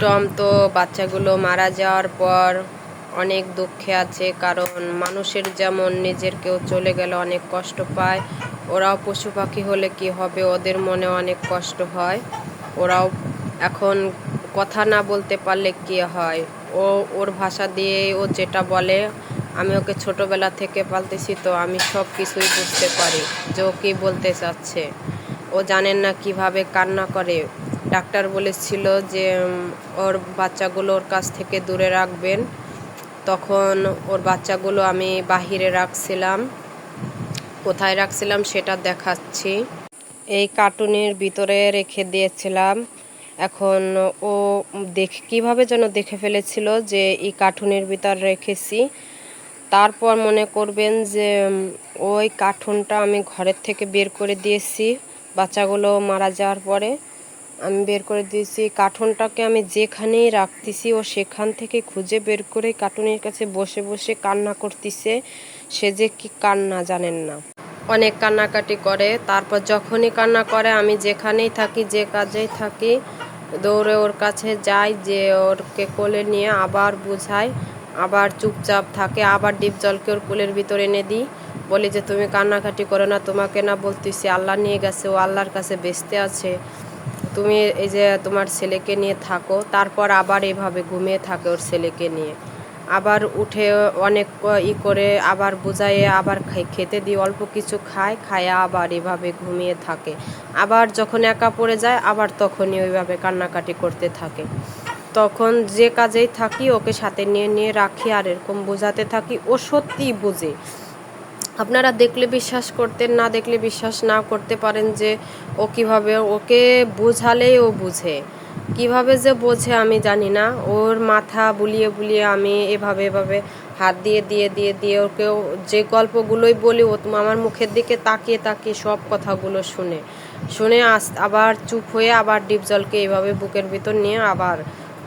Tom, তো বাচ্চাগুলো মারা যাওয়ার পর অনেক দুঃখে আছে, কারণ মানুষের যেমন নিজের কেউ চলে গেলে অনেক কষ্ট পায়, ওরাও পশু পাখি হলে কি হবে, ওদের মনে অনেক কষ্ট হয়। ওরাও এখন কথা না বলতে পারলে কি হয়? ও, ওর ভাষা দিয়ে ও যেটা বলে, আমি ওকে ছোটবেলা থেকে পালতেছি, তো আমি সব কিছুই বুঝতে পারি, যে ও কী বলতে চাচ্ছে। ও জানেন না কীভাবে কান্না করে। ডাক্তার বলেছিল যে ওর বাচ্চাগুলো ওর কাছ থেকে দূরে রাখবেন। তখন ওর বাচ্চাগুলো আমি বাহিরে রাখছিলাম। কোথায় রাখছিলাম সেটা দেখাচ্ছি। এই কার্টুনের ভিতরে রেখে দিয়েছিলাম। এখন ও দেখ, কীভাবে যেন দেখে ফেলেছিল যে, এই কার্টুনের ভিতর রেখেছি। তারপর মনে করবেন যে ওই কার্টুনটা আমি ঘরের থেকে বের করে দিয়েছি। বাচ্চাগুলো মারা যাওয়ার পরে। আমি বের করে দিয়েছি। কার্টুনটাকে আমি যেখানেই রাখতেছি, ও সেখান থেকে খুঁজে বের করে কার্টুনের কাছে বসে বসে কান্না করতেছে। সে যে কি কান্না জানেন না। অনেক কান্নাকাটি করে। তারপর যখনই কান্না করে, আমি যেখানেই থাকি, যে কাজেই থাকি, দৌড়ে ওর কাছে যাই, যে ওরকে কোলে নিয়ে আবার বুঝাই, আবার চুপচাপ থাকে, আবার ডিপ জলকে ওর কোলের ভিতরে এনে দিই। বলি যে, তুমি কান্নাকাটি করো না, তোমাকে না বলতেছি, আল্লাহ নিয়ে গেছে, ও আল্লাহর কাছে বেসতে আছে। তুমি এই যে তোমার ছেলেকে নিয়ে থাকো, তারপর আবার এভাবে ঘুমিয়ে থাকে ওর ছেলেকে নিয়ে। আবার উঠে অনেক ই করে আবার বুঝাইয়ে আবার খেতে দিই অল্প কিছু খায় খায় আবার এভাবে ঘুমিয়ে থাকে। আবার যখন একা পড়ে যায়, আবার তখনই ওইভাবে কান্নাকাটি করতে থাকে। তখন যে কাজেই থাকি, ওকে সাথে নিয়ে নিয়ে রাখি আর এরকম বোঝাতে থাকি। ও সত্যিই বুঝে। আপনারা দেখলে বিশ্বাস করতেন, না দেখলে বিশ্বাস না করতে পারেন যে ও কীভাবে, ওকে বোঝালেই ও বুঝে। কীভাবে যে বোঝে আমি জানি না। ওর মাথা বুলিয়ে বুলিয়ে আমি এভাবে এভাবে হাত দিয়ে দিয়ে দিয়ে দিয়ে ওকে যে গল্পগুলোই বলি, ও আমার মুখের দিকে তাকিয়ে তাকিয়ে সব কথাগুলো শুনে। শুনে আস, আবার চুপ হয়ে আবার ডিপ জলকে এইভাবে বুকের ভিতর নিয়ে আবার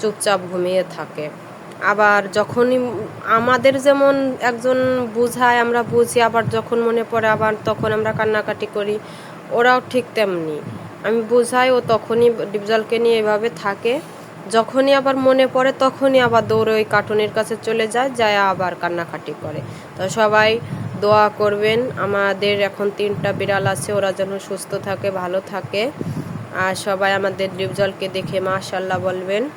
চুপচাপ ঘুমিয়ে থাকে। আবার যখনই আমাদের যেমন একজন বুঝায়, আমরা বুঝি, আবার যখন মনে পড়ে, আবার তখন আমরা কান্নাকাটি করি, ওরাও ঠিক তেমনি। আমি বুঝাই, ও তখনই ডিপজলকে নিয়ে এভাবে থাকে। যখনই আবার মনে পড়ে, তখনই আবার দৌড়ে ওই কার্টুনের কাছে চলে যায় যায় আবার কান্নাকাটি করে। তো সবাই দোয়া করবেন, আমাদের এখন তিনটা বিড়াল আছে, ওরা যেন সুস্থ থাকে, ভালো থাকে। আর সবাই আমাদের ডিপজলকে দেখে মাশাল্লাহ বলবেন।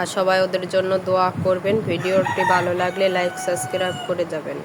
আর সবাই ওদের জন্য দোয়া করবেন। ভিডিওটি ভালো লাগলে লাইক সাবস্ক্রাইব করে যাবেন।